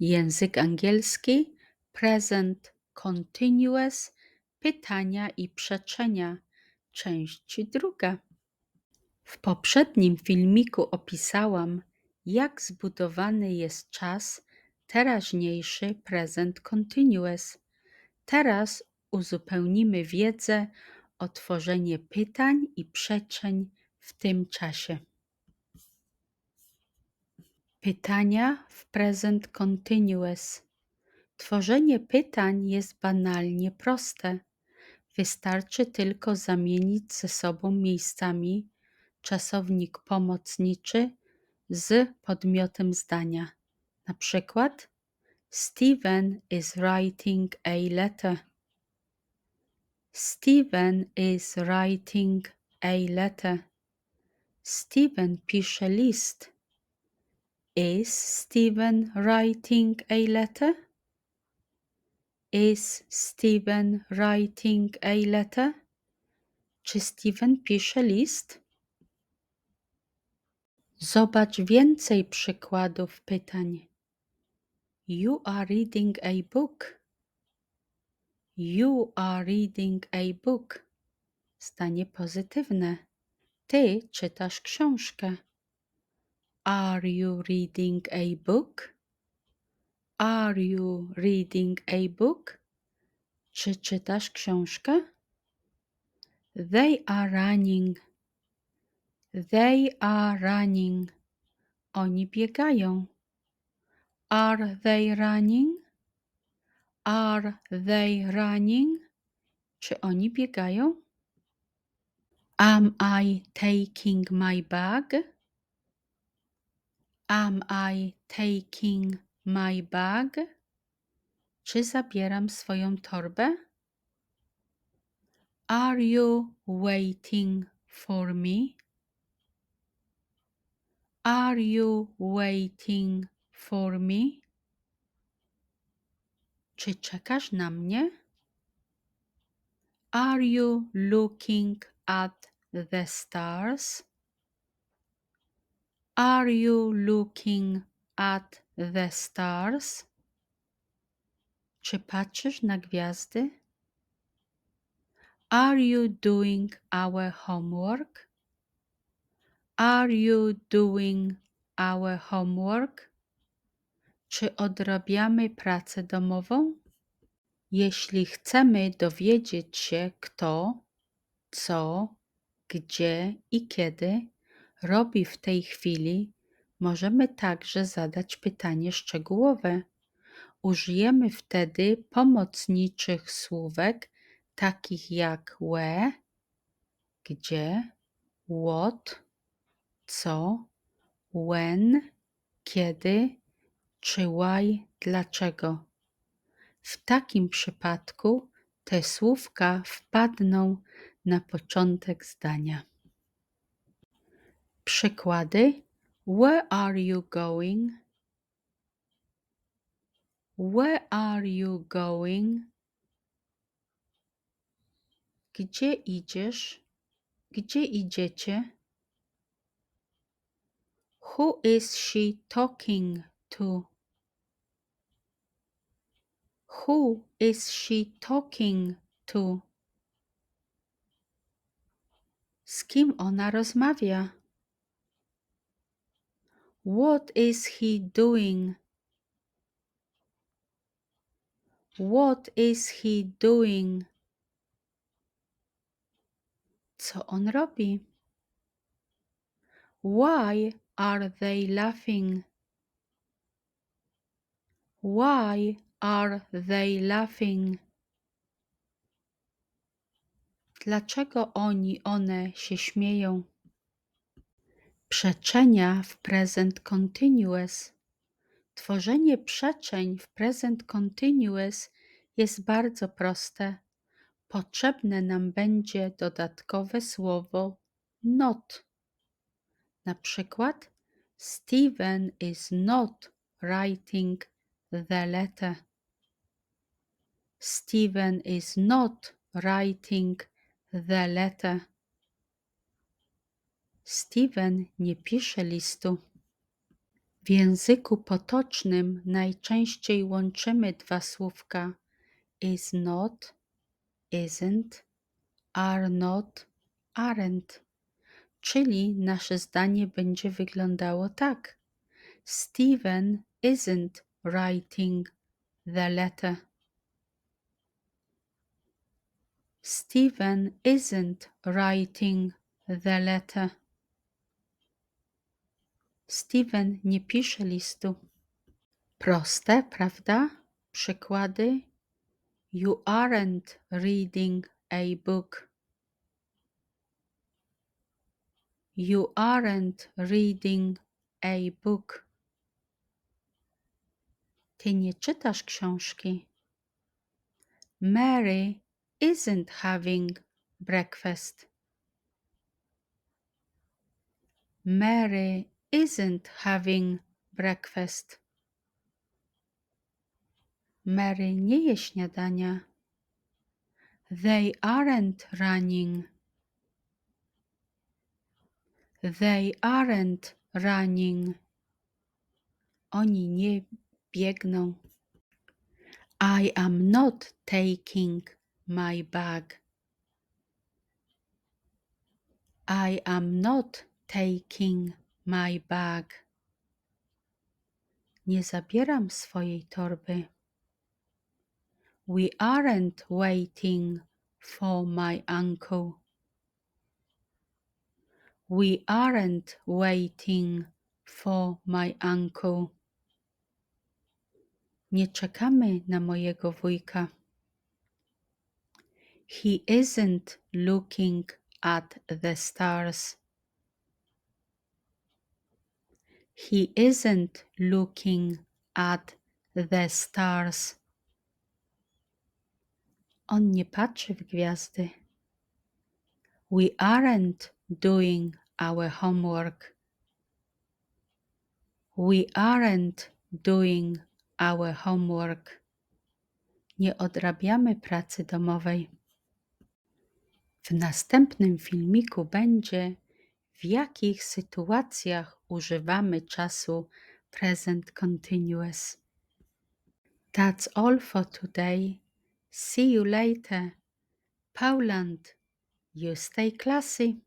Język angielski present continuous pytania i przeczenia. Część druga. W poprzednim filmiku opisałam, jak zbudowany jest czas teraźniejszy present continuous. Teraz uzupełnimy wiedzę o tworzenie pytań i przeczeń w tym czasie. Pytania w present continuous. Tworzenie pytań jest banalnie proste. Wystarczy tylko zamienić ze sobą miejscami czasownik pomocniczy z podmiotem zdania. Na przykład Steven is writing a letter. Steven is writing a letter. Steven pisze list. Is Steven writing a letter? Is Steven writing a letter? Czy Steven pisze list? Zobacz więcej przykładów pytań. You are reading a book. You are reading a book. Stanie pozytywne. Ty czytasz książkę. Are you reading a book? Are you reading a book? Czy czytasz książkę? They are running. They are running. Oni biegają. Are they running? Are they running? Czy oni biegają? Am I taking my bag? Am I taking my bag? Czy zabieram swoją torbę? Are you waiting for me? Are you waiting for me? Czy czekasz na mnie? Are you looking at the stars? Are you looking at the stars? Czy patrzysz na gwiazdy? Are you doing our homework? Are you doing our homework? Czy odrabiamy pracę domową? Jeśli chcemy dowiedzieć się, kto, co, gdzie i kiedy robi w tej chwili, możemy także zadać pytanie szczegółowe. Użyjemy wtedy pomocniczych słówek takich jak where, gdzie, what, co, when, kiedy czy why, dlaczego. W takim przypadku te słówka wpadną na początek zdania. Przykłady: Where are you going? Where are you going? Gdzie idziesz? Gdzie idziecie? Who is she talking to? Who is she talking to? Z kim ona rozmawia? What is he doing? What is he doing? Co on robi? Why are they laughing? Why are they laughing? Dlaczego oni, one się śmieją? Przeczenia w present continuous. Tworzenie przeczeń w present continuous jest bardzo proste. Potrzebne nam będzie dodatkowe słowo not. Na przykład Steven is not writing the letter. Steven is not writing the letter. Steven nie pisze listu. W języku potocznym najczęściej łączymy dwa słówka is not, isn't, are not, aren't. Czyli nasze zdanie będzie wyglądało tak. Steven isn't writing the letter. Steven isn't writing the letter. Steven nie pisze listu. Proste, prawda? Przykłady. You aren't reading a book. You aren't reading a book. Ty nie czytasz książki. Mary isn't having breakfast. Mary isn't having breakfast. Mary nie je śniadania. They aren't running. They aren't running. Oni nie biegną. I am not taking my bag. I am not taking my bag. Nie zabieram swojej torby. We aren't waiting for my uncle. We aren't waiting for my uncle. Nie czekamy na mojego wujka. He isn't looking at the stars. He isn't looking at the stars. On nie patrzy w gwiazdy. We aren't doing our homework. We aren't doing our homework. Nie odrabiamy pracy domowej. W następnym filmiku będzie, w jakich sytuacjach używamy czasu present continuous. That's all for today. See you later. Poland, you stay classy.